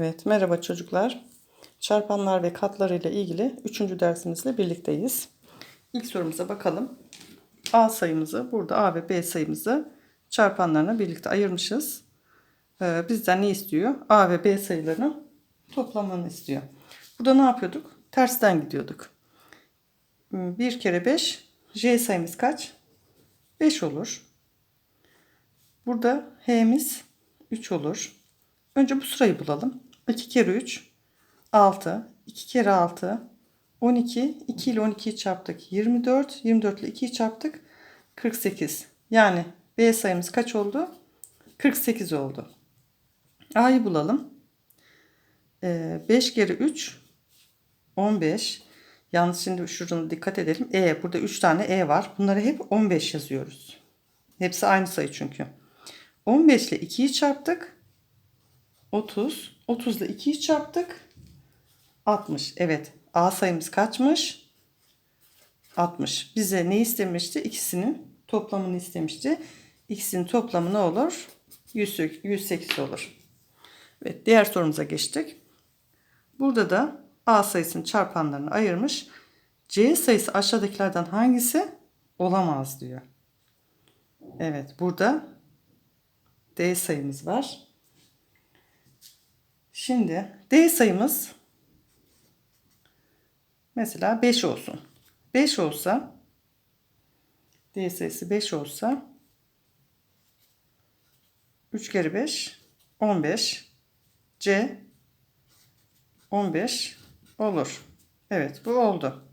Evet, merhaba çocuklar. Çarpanlar ve katları ile ilgili 3. dersimizle birlikteyiz. İlk sorumuza bakalım. A sayımızı, burada A ve B sayımızı çarpanlarına birlikte ayırmışız. Ee, bizden ne istiyor? A ve B sayılarının toplamını istiyor. Burada ne yapıyorduk? Tersten gidiyorduk. 1 kere 5, J sayımız kaç? 5 olur. Burada H'miz 3 olur. Önce bu sırayı bulalım. 2 kere 3 6. 2 kere 6 12. 2 ile 12'yi çarptık. 24. 24 ile 2'yi çarptık. 48. Yani B sayımız kaç oldu? 48 oldu. A'yı bulalım. Ee, 5 kere 3 15. Yalnız şimdi şurada dikkat edelim. E burada 3 tane E var. Bunları hep 15 yazıyoruz. Hepsi aynı sayı çünkü. 15 ile 2'yi çarptık. 30. 30 ile 2'yi çarptık. 60. Evet. A sayımız kaçmış? 60. Bize ne istemişti? İkisinin toplamını istemişti. İkisinin toplamı ne olur? 100, 108 olur. Evet. Diğer sorumuza geçtik. Burada da A sayısının çarpanlarını ayırmış. C sayısı aşağıdakilerden hangisi olamaz diyor. Evet. Burada D sayımız var. Şimdi D sayımız mesela 5 olsun. 5 olsa D sayısı 5 olsa 3 kere 5 15 C 15 olur. Evet bu oldu.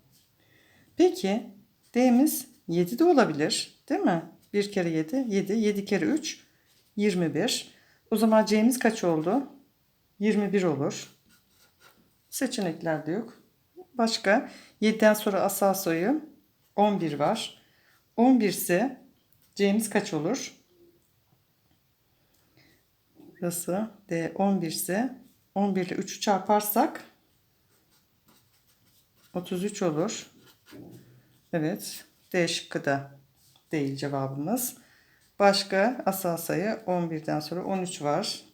Peki D'miz 7 de olabilir değil mi? 1 kere 7 7 7 kere 3 21. O zaman C'miz kaç oldu? 21 olur. Seçenekler de yok. Başka 7'den sonra asal sayı 11 var. 11 ise C'miz kaç olur? Burası D 11 ise 11 ile 3'ü çarparsak 33 olur. Evet. D şıkkı da değil cevabımız. Başka asal sayı 11'den sonra 13 var.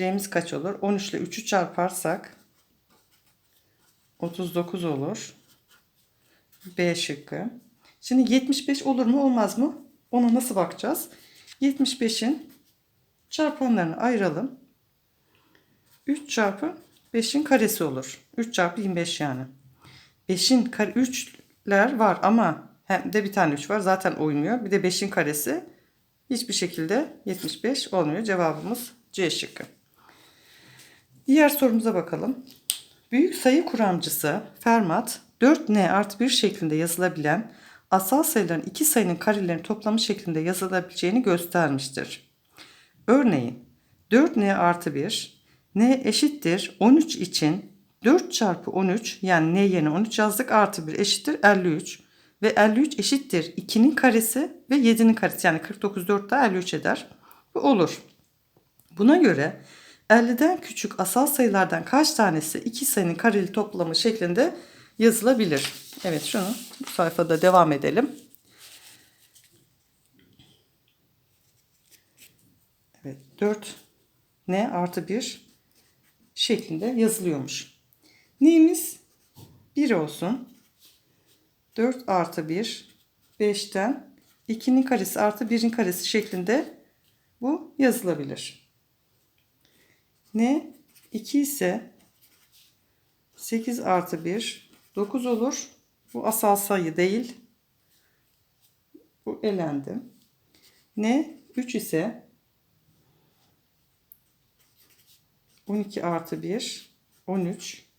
C'miz kaç olur? 13 ile 3'ü çarparsak 39 olur. B şıkkı. Şimdi 75 olur mu olmaz mı? Ona nasıl bakacağız? 75'in çarpanlarını ayıralım. 3 çarpı 5'in karesi olur. 3 çarpı 25 yani. 5'in kare 3'ler var ama hem de bir tane 3 var. Zaten uymuyor. Bir de 5'in karesi hiçbir şekilde 75 olmuyor. Cevabımız C şıkkı. Diğer sorumuza bakalım. Büyük sayı kuramcısı Fermat 4n artı 1 şeklinde yazılabilen asal sayıların iki sayının karelerinin toplamı şeklinde yazılabileceğini göstermiştir. Örneğin 4n artı 1 n eşittir 13 için 4 çarpı 13 yani n yerine 13 yazdık artı 1 eşittir 53 ve 53 eşittir 2'nin karesi ve 7'nin karesi yani 49 4 daha 53 eder. Bu olur. Buna göre 50'den küçük asal sayılardan kaç tanesi iki sayının kareli toplamı şeklinde yazılabilir? Evet şunu bu sayfada devam edelim. Evet 4 n artı 1 şeklinde yazılıyormuş. Neyimiz? 1 olsun. 4 artı 1 5'ten 2'nin karesi artı 1'in karesi şeklinde bu yazılabilir. Ne? 2 ise 8 artı 1 9 olur. Bu asal sayı değil. Bu elendi. Ne? 3 ise 12 artı 1 13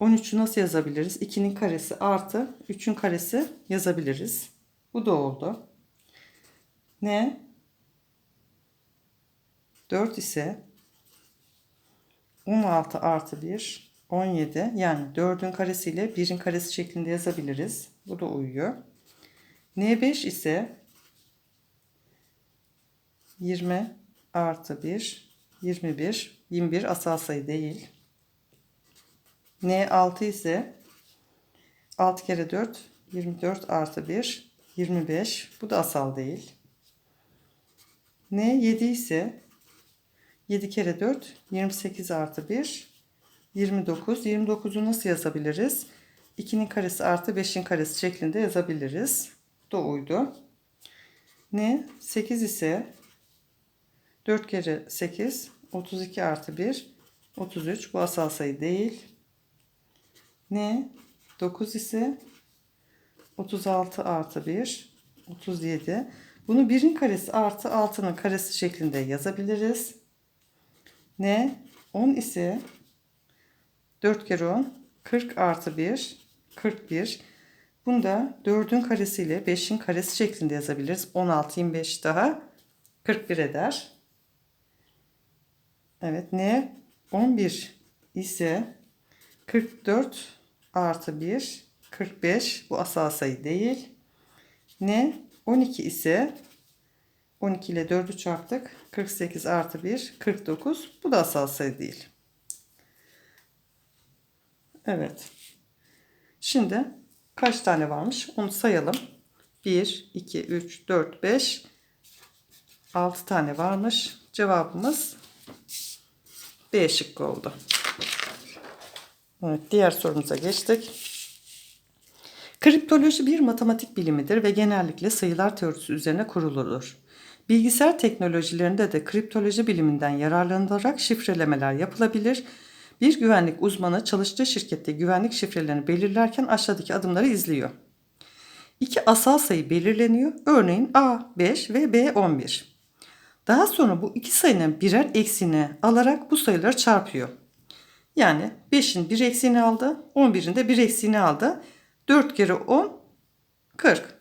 13'ü nasıl yazabiliriz? 2'nin karesi artı 3'ün karesi yazabiliriz. Bu da oldu. Ne? 4 ise 16 artı 1 17 yani 4'ün karesiyle 1'in karesi şeklinde yazabiliriz. Bu da uyuyor. N5 ise 20 artı 1 21 21 asal sayı değil. N6 ise 6 kere 4 24 artı 1 25 bu da asal değil. N7 ise 7 kere 4 28 artı 1 29. 29'u nasıl yazabiliriz? 2'nin karesi artı 5'in karesi şeklinde yazabiliriz. Bu da uydu. Ne? 8 ise 4 kere 8 32 artı 1 33. Bu asal sayı değil. Ne? 9 ise 36 artı 1 37. Bunu 1'in karesi artı 6'nın karesi şeklinde yazabiliriz. Ne? 10 ise 4 kere 10 40 artı 1 41. Bunu da 4'ün karesiyle 5'in karesi şeklinde yazabiliriz. 16 25 daha 41 eder. Evet ne? 11 ise 44 artı 1 45 bu asal sayı değil. Ne? 12 ise 12 ile 4'ü çarptık. 48 artı 1 49 bu da asal sayı değil. Evet. Şimdi kaç tane varmış onu sayalım. 1, 2, 3, 4, 5, 6 tane varmış. Cevabımız B şıkkı oldu. Evet, diğer sorumuza geçtik. Kriptoloji bir matematik bilimidir ve genellikle sayılar teorisi üzerine kuruludur. Bilgisayar teknolojilerinde de kriptoloji biliminden yararlanılarak şifrelemeler yapılabilir. Bir güvenlik uzmanı çalıştığı şirkette güvenlik şifrelerini belirlerken aşağıdaki adımları izliyor. İki asal sayı belirleniyor. Örneğin A5 ve B11. Daha sonra bu iki sayının birer eksiğini alarak bu sayıları çarpıyor. Yani 5'in bir eksiğini aldı, 11'in de bir eksiğini aldı. 4 kere 10, 40.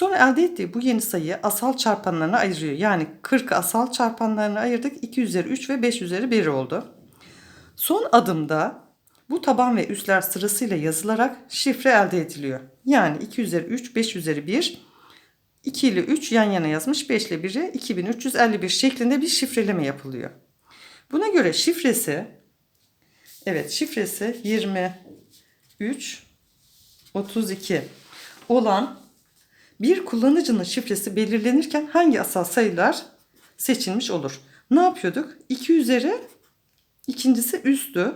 Sonra elde ettiği bu yeni sayıyı asal çarpanlarına ayırıyor. Yani 40 asal çarpanlarına ayırdık. 2 üzeri 3 ve 5 üzeri 1 oldu. Son adımda bu taban ve üsler sırasıyla yazılarak şifre elde ediliyor. Yani 2 üzeri 3, 5 üzeri 1, 2 ile 3 yan yana yazmış. 5 ile 1'e 2351 şeklinde bir şifreleme yapılıyor. Buna göre şifresi evet şifresi 23 32 olan bir kullanıcının şifresi belirlenirken hangi asal sayılar seçilmiş olur? Ne yapıyorduk? 2 üzeri ikincisi üstü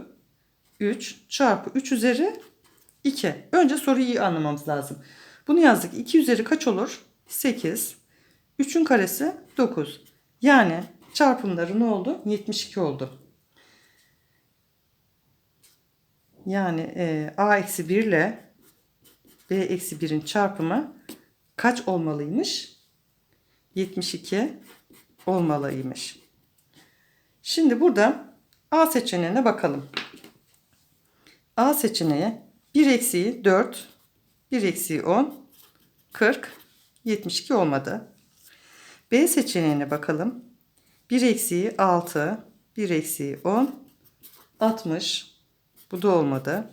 3 çarpı 3 üzeri 2. Önce soruyu iyi anlamamız lazım. Bunu yazdık. 2 üzeri kaç olur? 8. 3'ün karesi 9. Yani çarpımları ne oldu? 72 oldu. Yani e, a eksi 1 ile b eksi 1'in çarpımı kaç olmalıymış? 72 olmalıymış. Şimdi burada A seçeneğine bakalım. A seçeneği 1 eksiği 4, 1 eksiği 10, 40, 72 olmadı. B seçeneğine bakalım. 1 eksiği 6, 1 eksiği 10, 60. Bu da olmadı.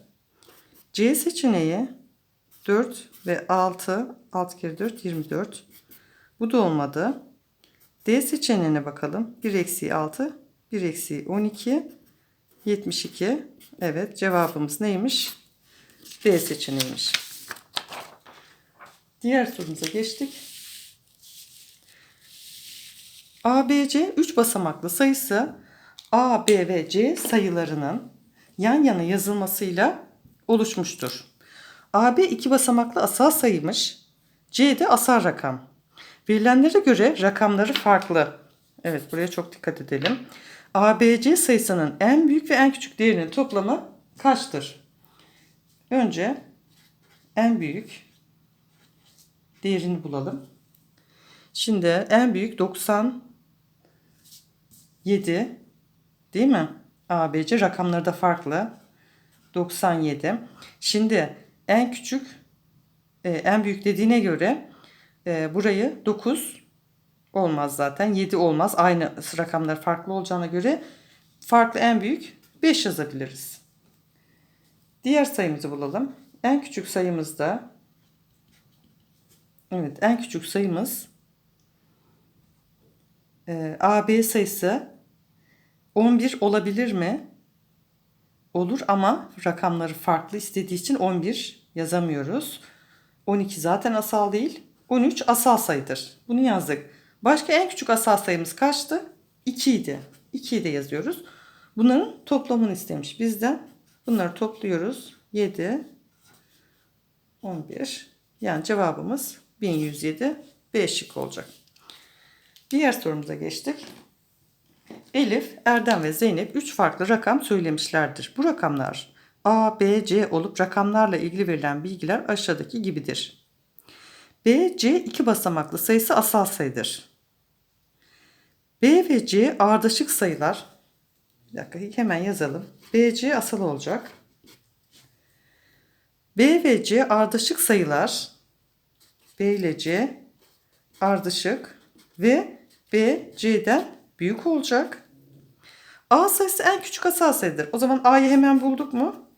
C seçeneği 4 ve 6, 6 kere 4, 24. Bu da olmadı. D seçeneğine bakalım. 1 eksiği 6, 1 eksiği 12, 72. Evet cevabımız neymiş? D seçeneğiymiş. Diğer sorumuza geçtik. ABC 3 basamaklı sayısı A, B ve C sayılarının yan yana yazılmasıyla oluşmuştur. AB iki basamaklı asal sayıymış. C de asal rakam. Verilenlere göre rakamları farklı. Evet buraya çok dikkat edelim. ABC sayısının en büyük ve en küçük değerinin toplamı kaçtır? Önce en büyük değerini bulalım. Şimdi en büyük 97 değil mi? ABC rakamları da farklı. 97. Şimdi en küçük e, en büyük dediğine göre e, burayı 9 olmaz zaten. 7 olmaz. Aynı rakamlar farklı olacağına göre farklı en büyük 5 yazabiliriz. Diğer sayımızı bulalım. En küçük sayımızda Evet en küçük sayımız e, AB sayısı 11 olabilir mi? Olur ama rakamları farklı istediği için 11 yazamıyoruz. 12 zaten asal değil. 13 asal sayıdır. Bunu yazdık. Başka en küçük asal sayımız kaçtı? 2 idi. 2'yi de yazıyoruz. Bunların toplamını istemiş bizden. Bunları topluyoruz. 7, 11. Yani cevabımız 1107 B şıkkı olacak. Diğer sorumuza geçtik. Elif, Erdem ve Zeynep 3 farklı rakam söylemişlerdir. Bu rakamlar A, B, C olup rakamlarla ilgili verilen bilgiler aşağıdaki gibidir. B, C iki basamaklı sayısı asal sayıdır. B ve C ardışık sayılar. Bir dakika hemen yazalım. B, C asal olacak. B ve C ardışık sayılar. B ile C ardışık ve B C'den büyük olacak. A sayısı en küçük asal sayıdır. O zaman A'yı hemen bulduk mu?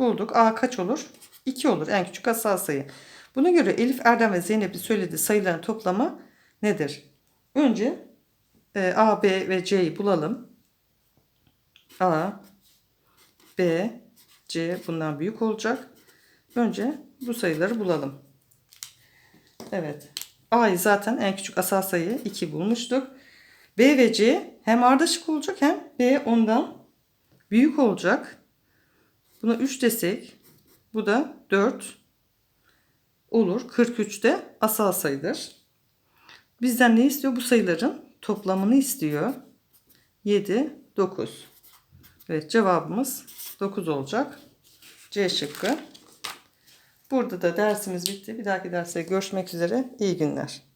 Bulduk. A kaç olur? 2 olur en küçük asal sayı. Buna göre Elif, Erdem ve Zeynep'in söylediği sayıların toplamı nedir? Önce e, A, B ve C'yi bulalım. A, B, C bundan büyük olacak. Önce bu sayıları bulalım. Evet. A'yı zaten en küçük asal sayı 2 bulmuştuk. B ve C hem ardışık olacak hem B ondan büyük olacak. Buna 3 desek bu da 4 olur. 43 de asal sayıdır. Bizden ne istiyor? Bu sayıların toplamını istiyor. 7, 9. Evet cevabımız 9 olacak. C şıkkı. Burada da dersimiz bitti. Bir dahaki derste görüşmek üzere. İyi günler.